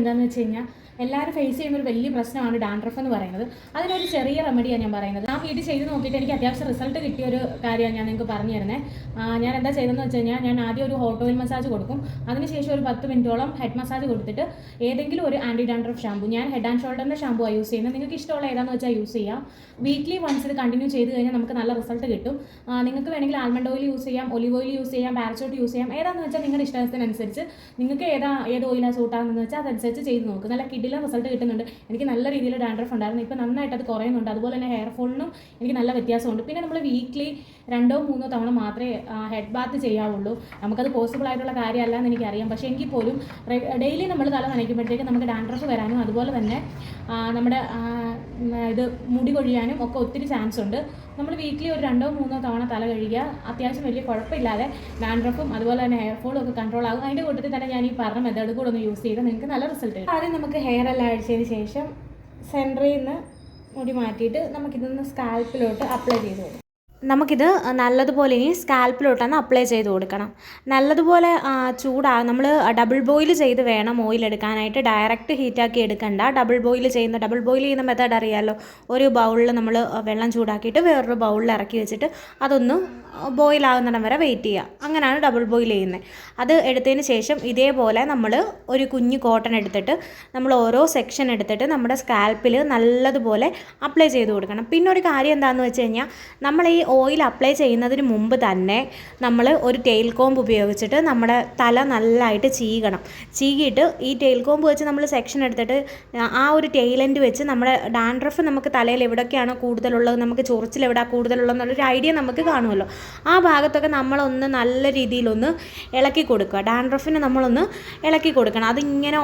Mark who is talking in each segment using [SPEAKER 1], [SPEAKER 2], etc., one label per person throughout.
[SPEAKER 1] എന്താണെന്ന് വെച്ച് കഴിഞ്ഞാൽ എല്ലാവരും ഫേസ് ചെയ്യുന്ന ഒരു വലിയ പ്രശ്നമാണ് ഡാൻഡ്രഫ് എന്ന് പറയുന്നത്. അതിനൊരു ചെറിയ റെമഡിയാണ് ഞാൻ പറയുന്നത്. ഞാൻ വീട്ടിൽ ചെയ്ത് നോക്കിയിട്ട് എനിക്ക് അത്യാവശ്യം റിസൾട്ട് കിട്ടിയ ഒരു കാര്യമാണ് ഞാൻ നിങ്ങൾക്ക് പറഞ്ഞു തരുന്നത് ഞാൻ എന്താ ചെയ്തതെന്ന് വെച്ച് കഴിഞ്ഞാൽ ഞാൻ ആദ്യം ഒരു ഹോട്ട് ഓയിൽ മസാജ് കൊടുക്കും. അതിനുശേഷം ഒരു പത്ത് മിനിറ്റോളം ഹെഡ് മസാജ് കൊടുത്തിട്ട് ഏതെങ്കിലും ഒരു ആന്റി ഡാൻഡ്രഫ് ഷാമ്പു ഞാൻ ഹെഡ് ആൻഡ് ഷോൾഡറിന്റെ ഷാമ്പു ആണ് യൂസ് ചെയ്യുന്നത്. നിങ്ങൾക്ക് ഇഷ്ടമുള്ള ഏതാണെന്ന് വെച്ചാൽ യൂസ് ചെയ്യാം. വീക്ക്ലി വൺസ് ഇത് കണ്ടിന്യൂ ചെയ്ത് കഴിഞ്ഞാൽ നമുക്ക് നല്ല റിസൾട്ട് കിട്ടും. നിങ്ങൾക്ക് വേണമെങ്കിൽ ആൽമണ്ട് ഓയിൽ യൂസ് ചെയ്യാം ഒലിവ് ഓയിൽ യൂസ് ചെയ്യാം പാരച്ചോട്ട് യൂസ് ചെയ്യാം. ഏതാണെന്ന് വെച്ചാൽ നിങ്ങളുടെ ഇഷ്ടത്തിനനുസരിച്ച് നിങ്ങൾക്ക് ഏതാ ഏത് ഓയിലാണ് സൂട്ടാണെന്ന് വെച്ചാൽ അതനുസരിച്ച് ചെയ്ത് നോക്കും. നല്ല കിഡിലും റിസൾട്ട് കിട്ടുന്നുണ്ട്. എനിക്ക് നല്ല രീതിയിൽ ഡാൻഡ്രഫ് ഉണ്ടായിരുന്നു. ഇപ്പോൾ നന്നായിട്ട് അത് കുറയുന്നുണ്ട്. അതുപോലെ തന്നെ ഹെയർ ഫോളിനും എനിക്ക് നല്ല വ്യത്യാസമുണ്ട്. പിന്നെ നമ്മൾ വീക്ക്ലി രണ്ടോ മൂന്നോ തവണ മാത്രമേ ഹെഡ് ബാത്ത് ചെയ്യാവുള്ളൂ. നമുക്കത് പോസിബിൾ ആയിട്ടുള്ള കാര്യമല്ല എന്ന് എനിക്കറിയാം. പക്ഷേ എങ്കിൽ പോലും ഡെയിലി നമ്മൾ തല നനയ്ക്കുമ്പോഴത്തേക്ക് നമുക്ക് ഡാൻഡ്രഫ് വരാനും അതുപോലെ തന്നെ നമ്മുടെ ഇത് മുടി കൊഴിയാനും ഒക്കെ ഒത്തിരി ചാൻസ് ഉണ്ട്. നമ്മൾ വീക്കിലി ഒരു രണ്ടോ മൂന്നോ തവണ തല കഴുകിയ അത്യാവശ്യം വലിയ കുഴപ്പമില്ലാതെ ഡാൻഡ്രഫും അതുപോലെ തന്നെ ഹെയർ ഫോളും ഒക്കെ കൺട്രോൾ ആകും. അതിന്റെ കൂട്ടത്തിൽ തന്നെ ഞാൻ ഈ പറഞ്ഞ മെത്തേഡ് കൂടെ ഒന്ന് യൂസ് ചെയ്ത് നിങ്ങൾക്ക് നല്ല റിസൾട്ട് കിട്ടും. ആദ്യം നമുക്ക് ഹെയർ എല്ലാം അഴിച്ചതിന് ശേഷം സെന്ററിൽ നിന്ന് മുടി മാറ്റിയിട്ട് നമുക്കിതൊന്ന് സ്കാൽപ്പിലോട്ട് അപ്ലൈ ചെയ്ത് കൊടുക്കും. നമുക്കിത് നല്ലതുപോലെ ഇനി സ്കാൽപ്പിലോട്ടൊന്ന് അപ്ലൈ ചെയ്ത് കൊടുക്കണം. നല്ലതുപോലെ ചൂടാ നമ്മൾ ഡബിൾ ബോയിൽ ചെയ്ത് വേണം ഓയിൽ എടുക്കാനായിട്ട്. ഡയറക്റ്റ് ഹീറ്റാക്കി എടുക്കണ്ട. ഡബിൾ ബോയിൽ ചെയ്യുന്ന ഡബിൾ ബോയിൽ ചെയ്യുന്ന മെത്തേഡ് അറിയാമല്ലോ ഒരു ബൗളിൽ നമ്മൾ വെള്ളം ചൂടാക്കിയിട്ട് വേറൊരു ബൗളിൽ ഇറക്കി വെച്ചിട്ട് അതൊന്ന് ബോയിലാകുന്നിടം വരെ വെയിറ്റ് ചെയ്യുക അങ്ങനെയാണ് ഡബിൾ ബോയിൽ ചെയ്യുന്നത്. അത് എടുത്തതിന് ശേഷം ഇതേപോലെ നമ്മൾ ഒരു കുഞ്ഞു കോട്ടൺ എടുത്തിട്ട് നമ്മൾ ഓരോ സെക്ഷൻ എടുത്തിട്ട് നമ്മുടെ സ്കാൽപ്പിൽ നല്ലതുപോലെ അപ്ലൈ ചെയ്ത് കൊടുക്കണം. പിന്നെ ഒരു കാര്യം എന്താണെന്ന് വെച്ച് കഴിഞ്ഞാൽ നമ്മൾ ഈ ഓയിൽ അപ്ലൈ ചെയ്യുന്നതിന് മുമ്പ് തന്നെ നമ്മൾ ഒരു ടെയിൽ കോമ്പ് ഉപയോഗിച്ചിട്ട് നമ്മുടെ തല നല്ലതായിട്ട് ചീകണം. ചീകിയിട്ട് ഈ ടെയിൽ കോമ്പ് വെച്ച് നമ്മൾ സെക്ഷൻ എടുത്തിട്ട് ആ ഒരു ടെയിലന്റ് വെച്ച് നമ്മുടെ ഡാൻഡ്രഫ് നമുക്ക് തലയിൽ എവിടെയൊക്കെയാണോ കൂടുതലുള്ളത് നമുക്ക് ചൊറിച്ചിൽ എവിടെ കൂടുതലുള്ളതെന്നുള്ളൊരു ഐഡിയ നമുക്ക് കാണുമല്ലോ. ആ ഭാഗത്തൊക്കെ നമ്മളൊന്ന് നല്ല രീതിയിലൊന്ന് ഇളക്കി കൊടുക്കുക. ഡാൻഡ്രഫിന് നമ്മളൊന്ന് ഇളക്കി കൊടുക്കണം. അതിങ്ങനെ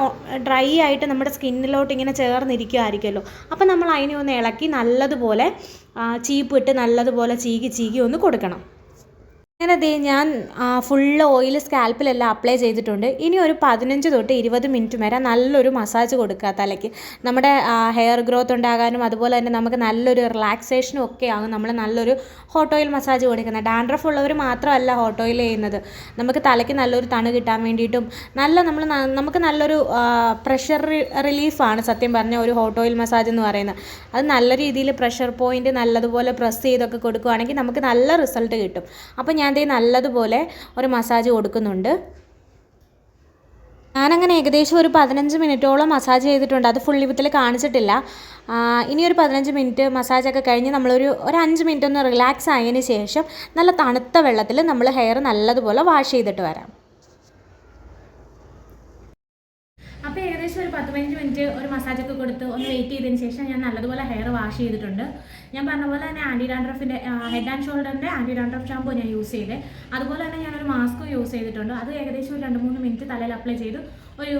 [SPEAKER 1] ഡ്രൈ ആയിട്ട് നമ്മുടെ സ്കിന്നിലോട്ട് ഇങ്ങനെ ചേർന്നിരിക്കുമായിരിക്കുമല്ലോ അപ്പോൾ നമ്മൾ അതിനെ ഒന്ന് ഇളക്കി നല്ലതുപോലെ ചീപ്പ് ചീപ്പിട്ട് നല്ലതുപോലെ ചീകി ചീകി ഒന്ന് കൊടുക്കണം. അങ്ങനെ ഞാൻ ഫുള്ള് ഓയിൽ സ്കാൽപ്പിലെല്ലാം അപ്ലൈ ചെയ്തിട്ടുണ്ട്. ഇനി ഒരു പതിനഞ്ച് തൊട്ട് ഇരുപത് മിനിറ്റ് വരെ നല്ലൊരു മസാജ് കൊടുക്കുക തലയ്ക്ക്. നമ്മുടെ ഹെയർ ഗ്രോത്ത് ഉണ്ടാകാനും അതുപോലെ തന്നെ നമുക്ക് നല്ലൊരു റിലാക്സേഷനും ഒക്കെ ആകും. നമ്മൾ നല്ലൊരു ഹോട്ട് ഓയിൽ മസാജ് കൊടുക്കുന്നത് ഡാൻഡ്രഫ് ഉള്ളവർ മാത്രമല്ല ഹോട്ട് ഓയിൽ ചെയ്യുന്നത്. നമുക്ക് തലയ്ക്ക് നല്ലൊരു തണു കിട്ടാൻ വേണ്ടിയിട്ടും നല്ല നമ്മൾ നമുക്ക് നല്ലൊരു പ്രഷർ റിലീഫാണ് സത്യം പറഞ്ഞ ഒരു ഹോട്ട് ഓയിൽ മസാജ് എന്ന് പറയുന്നത്. അത് നല്ല രീതിയിൽ പ്രഷർ പോയിന്റ് നല്ലതുപോലെ പ്രസ് ചെയ്തൊക്കെ കൊടുക്കുകയാണെങ്കിൽ നമുക്ക് നല്ല റിസൾട്ട് കിട്ടും. അപ്പോൾ ഞാൻ ദേ നല്ലതുപോലെ ഒരു മസാജ് കൊടുക്കുന്നുണ്ട്. ഞാനങ്ങനെ ഏകദേശം ഒരു പതിനഞ്ച് മിനിറ്റോളം മസാജ് ചെയ്തിട്ടുണ്ട്. അത് ഫുൾ വിത്തിൽ കാണിച്ചിട്ടില്ല. ഇനി ഒരു പതിനഞ്ച് മിനിറ്റ് മസാജൊക്കെ കഴിഞ്ഞ് നമ്മളൊരു ഒരു അഞ്ച് മിനിറ്റ് ഒന്ന് റിലാക്സ് ആയതിന് ശേഷം നല്ല തണുത്ത വെള്ളത്തിൽ നമ്മൾ ഹെയർ നല്ലതുപോലെ വാഷ് ചെയ്തിട്ട് വരാം. അപ്പോൾ ഏകദേശം ഒരു പത്ത് പതിനഞ്ച് മിനിറ്റ് ഒരു മസാജൊക്കെ കൊടുത്ത് ഒന്ന് വെയിറ്റ് ചെയ്തതിന് ശേഷം ഞാൻ നല്ലതുപോലെ ഹെയർ വാഷ് ചെയ്തിട്ടുണ്ട്. ഞാൻ പറഞ്ഞ പോലെ തന്നെ ആന്റി ഡാൻഡ്രഫിന്റെ ഹെഡ് ആൻഡ് ഷോൾഡറിന്റെ ആന്റി ഡാൻഡ്രഫ് ഷാമ്പു ഞാൻ യൂസ് ചെയ്തേ. അതുപോലെ തന്നെ ഞാനൊരു യൂസ് ചെയ്തിട്ടുണ്ട്. അത് ഏകദേശം ഒരു രണ്ട് മൂന്ന് മിനിറ്റ് തലയിൽ അപ്ലൈ ചെയ്ത്. ഒരു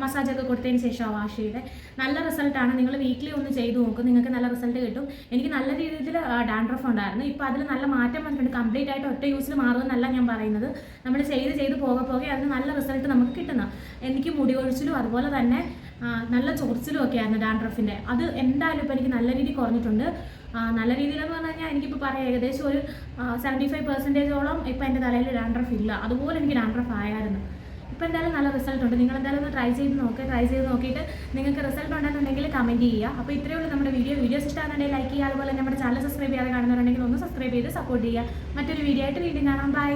[SPEAKER 1] മസാജൊക്കെ കൊടുത്തതിന് ശേഷം വാഷ് ചെയ്ത്. നല്ല റിസൾട്ടാണ് നിങ്ങൾ വീക്കിലി ഒന്ന് ചെയ്തു നോക്കും. നിങ്ങൾക്ക് നല്ല റിസൾട്ട് കിട്ടും. എനിക്ക് നല്ല രീതിയിൽ ഡാൻഡ്രഫ് ഉണ്ടായിരുന്നു. ഇപ്പോൾ അതിൽ നല്ല മാറ്റം വന്നിട്ടുണ്ട്. കംപ്ലീറ്റ് ആയിട്ട് ഒറ്റ യൂസിൽ മാറുമെന്നല്ല ഞാൻ പറയുന്നത്. നമ്മൾ ചെയ്ത് ചെയ്ത് പോകെ പോകെ അതിന് നല്ല റിസൾട്ട് നമുക്ക് കിട്ടുന്ന. എനിക്ക് മുടി ഒഴിച്ചിലും അതുപോലെ തന്നെ നല്ല ചൊറിച്ചിലും ഒക്കെ ആയിരുന്നു ഡാൻഡ്രഫിന്റെ അത് എന്തായാലും ഇപ്പോൾ എനിക്ക് നല്ല രീതിയിൽ കുറഞ്ഞിട്ടുണ്ട്. നല്ല രീതിയിലെന്ന് പറഞ്ഞു കഴിഞ്ഞാൽ എനിക്കിപ്പോൾ പറയാം ഏകദേശം ഒരു സെവന്റി ഫൈവ് പെർസെന്റേജോളം ഇപ്പോൾ എന്റെ തലയിൽ ഡാൻഡ്രഫ് ഇല്ല. അതുപോലെ എനിക്ക് ഡാൻഡ്രഫ് ആയായിരുന്നു. ഇപ്പോൾ എന്തായാലും നല്ല റിസൾട്ട് ഉണ്ട്. നിങ്ങൾ എന്തായാലും ഒന്ന് ട്രൈ ചെയ്ത് നോക്കുക ട്രൈ ചെയ്ത് നോക്കിയിട്ട് നിങ്ങൾക്ക് റിസൾട്ട് ഉണ്ടെന്നുണ്ടെങ്കിൽ കമന്റ് ചെയ്യുക. അപ്പോൾ ഇത്രയേ ഉള്ളൂ നമ്മുടെ വീഡിയോ വീഡിയോസ് ഇഷ്ടമാണെന്നുണ്ടെങ്കിൽ ലൈക്ക് ചെയ്യുക. അതുപോലെ നമ്മുടെ ചാനൽ സബ്സ്ക്രൈബ് ചെയ്യാതെ കാണുന്നവരുണ്ടെങ്കിൽ ഒന്ന് സബ്സ്ക്രൈബ് ചെയ്ത് സപ്പോർട്ട് ചെയ്യുക. മറ്റൊരു വീഡിയോ ആയിട്ട് വീണ്ടും കാണാം. ബൈ